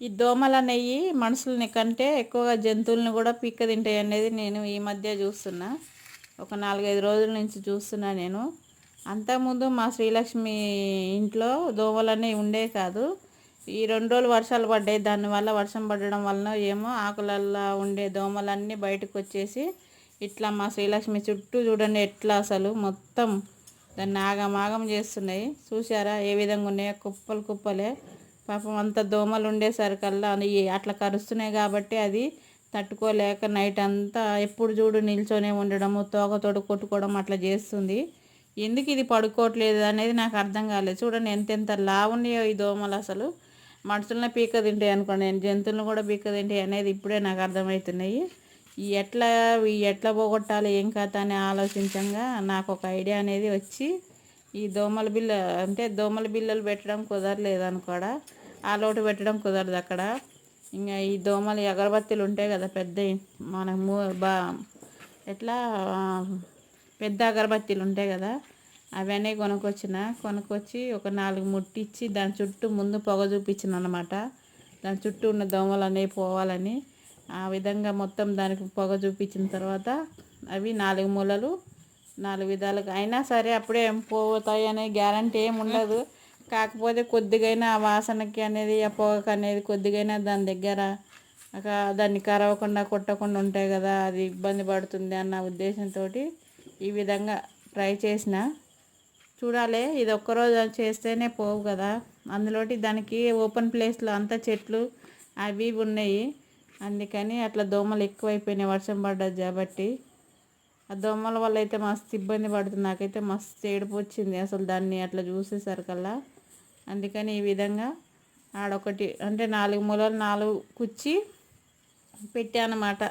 ఈ దోమల నెయ్యి మనుషులని కంటే ఎక్కువగా జంతువులను కూడా పీక్క తింటాయి అనేది నేను ఈ మధ్య చూస్తున్నా. ఒక నాలుగైదు రోజుల నుంచి చూస్తున్నా నేను. అంతకుముందు మా శ్రీలక్ష్మి ఇంట్లో దోమలన్నీ ఉండే కాదు. ఈ రెండు రోజులు వర్షాలు పడ్డాయి. దానివల్ల వర్షం పడడం వలన ఏమో ఆకులల్లో ఉండే దోమలన్నీ బయటకు వచ్చేసి ఇట్లా మా శ్రీలక్ష్మి చుట్టూ చూడండి ఎట్లా అసలు మొత్తం దాన్ని ఆగమాగం చేస్తున్నాయి. చూసారా ఏ విధంగా ఉన్నాయో కుప్పలు కుప్పలే. పాపం అంత దోమలు ఉండేసరికల్లా అట్లా కరుస్తున్నాయి కాబట్టి అది తట్టుకోలేక నైట్ అంతా ఎప్పుడు చూడు నిల్చొనే ఉండడము తోకతోడు కొట్టుకోవడం అట్లా చేస్తుంది. ఎందుకు ఇది పడుకోవట్లేదు అనేది నాకు అర్థం కాలేదు. చూడండి ఎంతెంత లావున్నాయో ఈ దోమలు అసలు. మనుషులనే పీక తింటాయి అనుకోండి నేను జంతువులను కూడా పీక తింటాయి అనేది ఇప్పుడే నాకు అర్థమవుతున్నాయి. ఈ ఎట్లా ఈ ఎట్లా పోగొట్టాలి ఏం కథ అని ఆలోచించంగా నాకు ఒక ఐడియా అనేది వచ్చి ఈ దోమల బిల్ల అంటే దోమల బిల్లలు పెట్టడం కుదరలేదు అనుకోడా. ఆ లోటు పెట్టడం కుదరదు అక్కడ. ఇంకా ఈ దోమలు అగరబత్తీలు ఉంటాయి కదా పెద్ద మూ బా ఎట్లా పెద్ద అగరబత్తీలు ఉంటాయి కదా అవన్నీ కొనుక్కొచ్చిన. కొనుక్కొచ్చి ఒక నాలుగు ముట్టించి దాని చుట్టూ ముందు పొగ చూపించిన అనమాట దాని చుట్టూ ఉన్న దోమలు అనేవి పోవాలని. ఆ విధంగా మొత్తం దానికి పొగ చూపించిన తర్వాత అవి నాలుగు మూలలు నాలుగు విధాలుగా అయినా సరే అప్పుడే పోతాయి అనే గ్యారంటీ ఏమి ఉండదు కాకపోతే కొద్దిగైనా ఆ వాసనకి అనేది ఆ పొగకు అనేది కొద్దిగైనా దాని దగ్గర దాన్ని కరవకుండా కొట్టకుండా ఉంటాయి కదా అది ఇబ్బంది పడుతుంది అన్న ఉద్దేశంతో ఈ విధంగా ట్రై చేసిన. చూడాలి ఇది ఒక్కరోజు చేస్తేనే పోవు కదా. అందులోటి దానికి ఓపెన్ ప్లేస్లో అంతా చెట్లు అవి ఉన్నాయి. అందుకని అట్లా దోమలు ఎక్కువైపోయినాయి వర్షం పడ్డది కాబట్టి. ఆ దోమల వల్ల అయితే మస్తు ఇబ్బంది పడుతుంది. నాకైతే మస్తు ఏడుపు వచ్చింది అసలు దాన్ని అట్లా చూసేసరికల్లా. అందుకని ఈ విధంగా ఆడొకటి అంటే నాలుగు మూలలు నాలుగు కుచ్చి పెట్టానమాట.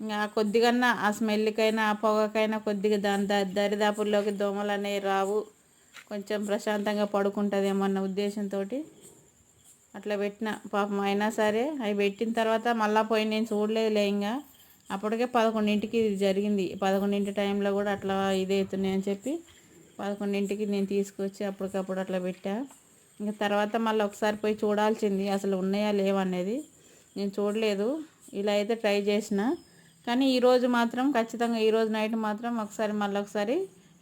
ఇంకా కొద్దిగా ఆ స్మెల్కైనా ఆ పొగకైనా కొద్దిగా దాని దరిదాపుల్లోకి దోమలు అనేవి రావు. కొంచెం ప్రశాంతంగా పడుకుంటుందేమన్న ఉద్దేశంతో అట్లా పెట్టిన. పాపం అయినా సరే అవి పెట్టిన తర్వాత మళ్ళీ పోయి నేను చూడలేదులే ఇంకా. అప్పటికే పదకొండింటికి ఇది జరిగింది. పదకొండింటి టైంలో కూడా అట్లా ఇదే అవుతున్నాయి అని చెప్పి పదకొండింటికి నేను తీసుకొచ్చి అప్పటికప్పుడు అట్లా పెట్టా. ఇంకా తర్వాత మళ్ళీ ఒకసారి పోయి చూడాల్సింది అసలు ఉన్నాయా లేవనేది నేను చూడలేదు. ఇలా అయితే ట్రై చేసిన. కానీ ఈరోజు మాత్రం ఖచ్చితంగా ఈరోజు నైట్ మాత్రం ఒకసారి మళ్ళీ ఒకసారి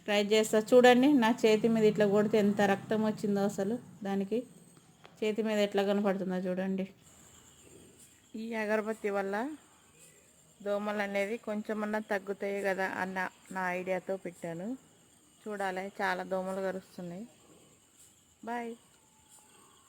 ట్రై చేస్తా. చూడండి నా చేతి మీద ఇట్లా కొడితే ఎంత రక్తం వచ్చిందో అసలు దానికి. చేతి మీద ఎట్లా కనపడుతుందో చూడండి. ఈ అగరబత్తి వల్ల దోమలు అనేది కొంచెమన్నా తగ్గుతాయి కదా అన్న నా ఐడియాతో పెట్టాను. చూడాలి చాలా దోమలు కరుస్తున్నాయి. బాయ్.